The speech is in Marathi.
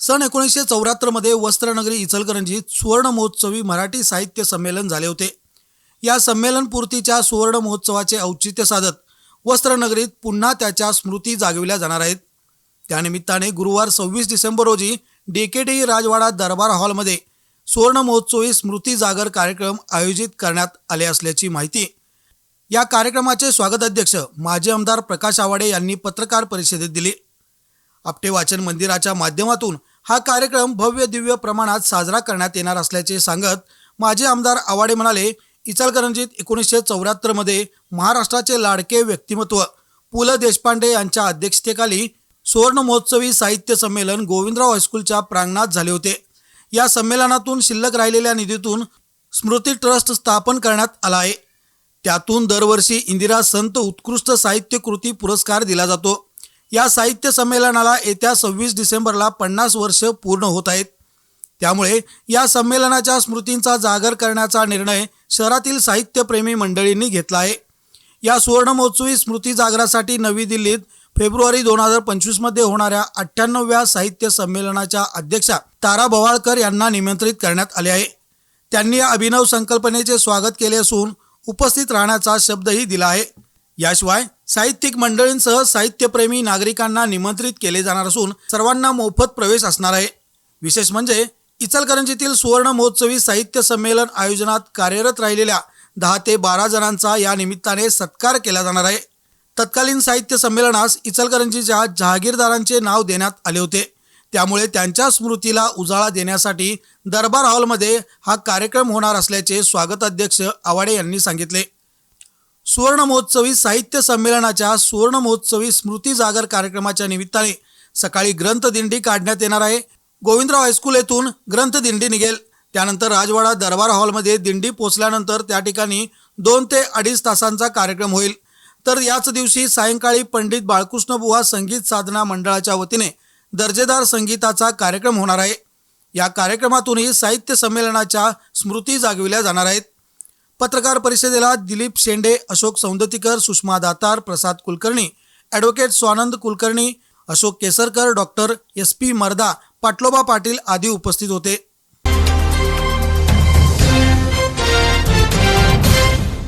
सन एकोणीसशे चौऱ्याहत्तरमध्ये वस्त्रनगरी इचलकरंजीत सुवर्ण महोत्सवी मराठी साहित्य संमेलन झाले होते. या संमेलनपूर्तीच्या सुवर्ण महोत्सवाचे औचित्य साधत वस्त्रनगरीत पुन्हा त्याच्या स्मृती जागविल्या जाणार आहेत. त्यानिमित्ताने गुरुवार सव्वीस डिसेंबर रोजी डीकेटी राजवाडा दरबार हॉलमध्ये सुवर्ण महोत्सवी स्मृती जागर कार्यक्रम आयोजित करण्यात आले असल्याची माहिती. या कार्यक्रमाचे स्वागत अध्यक्ष माजी आमदार प्रकाश आवाडे यांनी पत्रकार परिषदेत दिली. आपटे वाचन मंदिराच्या माध्यमातून हा कार्यक्रम भव्य दिव्य प्रमाणात साजरा करण्यात येणार असल्याचे सांगत माजी आमदार आवाडे म्हणाले इचलकरंजीत एकोणीसशे चौऱ्याहत्तरमध्ये महाराष्ट्राचे लाडके व्यक्तिमत्व पु ल देशपांडे यांच्या अध्यक्षतेखाली सुवर्ण महोत्सवी साहित्य संमेलन गोविंदराव हायस्कूलच्या प्रांगणात झाले होते. या संमेलनातून शिल्लक राहिलेल्या निधीतून स्मृती ट्रस्ट स्थापन करण्यात आला आहे. त्यातून दरवर्षी इंदिरा संत उत्कृष्ट साहित्य कृती पुरस्कार दिला जातो. या साहित्य संमेलनाला येत्या सव्वीस डिसेंबरला पन्नास वर्ष पूर्ण होत आहेत. त्यामुळे या संमेलनाच्या स्मृतींचा जागर करण्याचा निर्णय शहरातील साहित्यप्रेमी मंडळींनी घेतला आहे. या सुवर्णमहोत्सवी स्मृती जागरासाठी नवी दिल्लीत फेब्रुवारी दोन हजार पंचवीसमध्ये होणाऱ्या अठ्ठ्याण्णव्या साहित्य संमेलनाच्या अध्यक्षा तारा भवाळकर यांना निमंत्रित करण्यात आले आहे. त्यांनी या अभिनव संकल्पनेचे स्वागत केले असून उपस्थित राहण्याचा शब्दही दिला आहे. याशिवाय साहित्यिक मंडळींसह साहित्यप्रेमी नागरिकांना निमंत्रित केले जाणार असून सर्वांना मोफत प्रवेश असणार आहे. विशेष म्हणजे इचलकरंजीतील सुवर्ण महोत्सवी साहित्य संमेलन आयोजनात कार्यरत राहिलेल्या दहा ते बारा जणांचा या निमित्ताने सत्कार केला जाणार आहे. तत्कालीन साहित्य संमेलनास इचलकरंजीच्या जहागीरदारांचे नाव देण्यात आले होते. त्यामुळे त्यांच्या स्मृतीला उजाळा देण्यासाठी दरबार हॉलमध्ये हा कार्यक्रम होणार असल्याचे स्वागताध्यक्ष आवाडे यांनी सांगितले. सुवर्ण महोत्सवी साहित्य संमेलनाच्या सुवर्ण महोत्सवी स्मृती जागर कार्यक्रमाच्या निमित्ताने सकाळी ग्रंथदिंडी काढण्यात येणार आहे. गोविंदराव हायस्कूल येथून ग्रंथदिंडी निघेल. त्यानंतर राजवाडा दरबार हॉलमध्ये दिंडी पोचल्यानंतर त्या ठिकाणी दोन ते अडीच तासांचा कार्यक्रम होईल. तर याच दिवशी सायंकाळी पंडित बाळकृष्ण बुवा संगीत साधना मंडळाच्या वतीने दर्जेदार संगीताचा कार्यक्रम होणार आहे. या कार्यक्रमातूनही साहित्य संमेलनाच्या स्मृती जागविल्या जाणार आहेत. पत्रकार परिषदेला Dilip Shende Ashok Saundatikar Sushma Datar Prasad Kulkarni advocate Swanand Kulkarni Ashok Kesarkar doctor S P Marda Patloba Patil आदी उपस्थित होते.